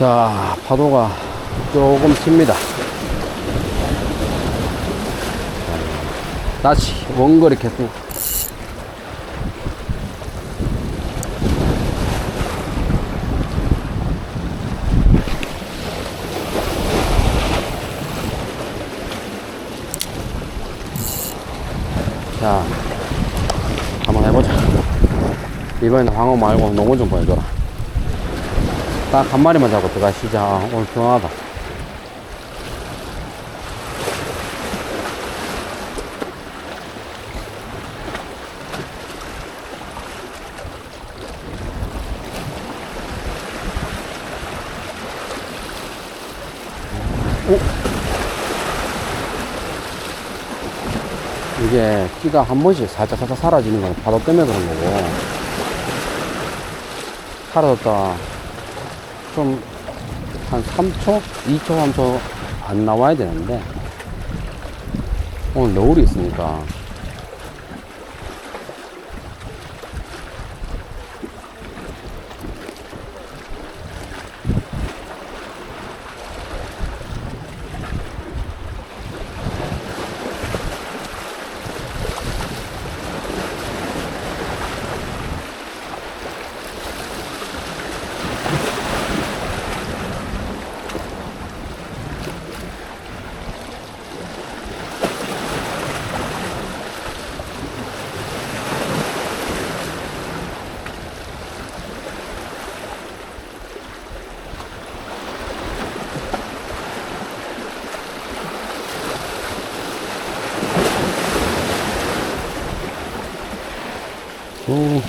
자, 파도가 조금 칩니다. 다시 원거리 계속. 자, 한번 해보자. 이번에는 황어 말고 농어 좀 보여줘라. 딱 한 마리만 잡고 들어가시자. 오늘 편하다. 이게 끼가 한 번씩 살짝 살짝 사라지는 건 파도 때문에 그런 거고 사라졌다 좀 한 3초? 2초, 3초 안 나와야 되는데 오늘 너울이 있으니까 오.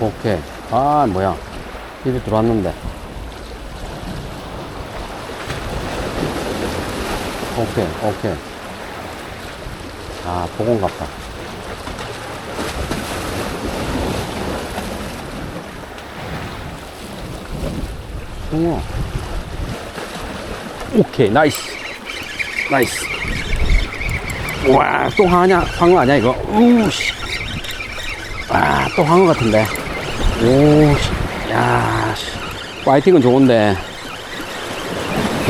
오케이. 아, 뭐야. 입에 들어왔는데. 오케이, 오케이. 아, 보건 같다. 숭어. 오케이, 나이스. 나이스. 와, 또 황어냐? 황어 아니야, 이거? 우씨. 아, 또 황어 같은데. 오, 씨. 야, 씨. 파이팅은 좋은데.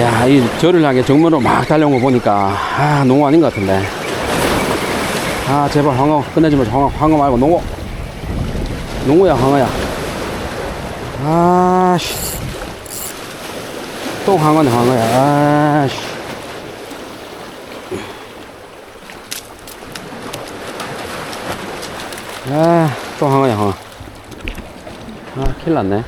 야, 이 저를 향해 정면으로 막 달려온 거 보니까, 아, 농어 아닌 것 같은데. 아, 제발 황어 끝내지 마. 황어, 황어 말고 농어. 농어야, 황어야. 아, 씨. 또 황어네, 황어야. 아, 씨. 아, 또 황어야, 황어. 아, 큰일 났네.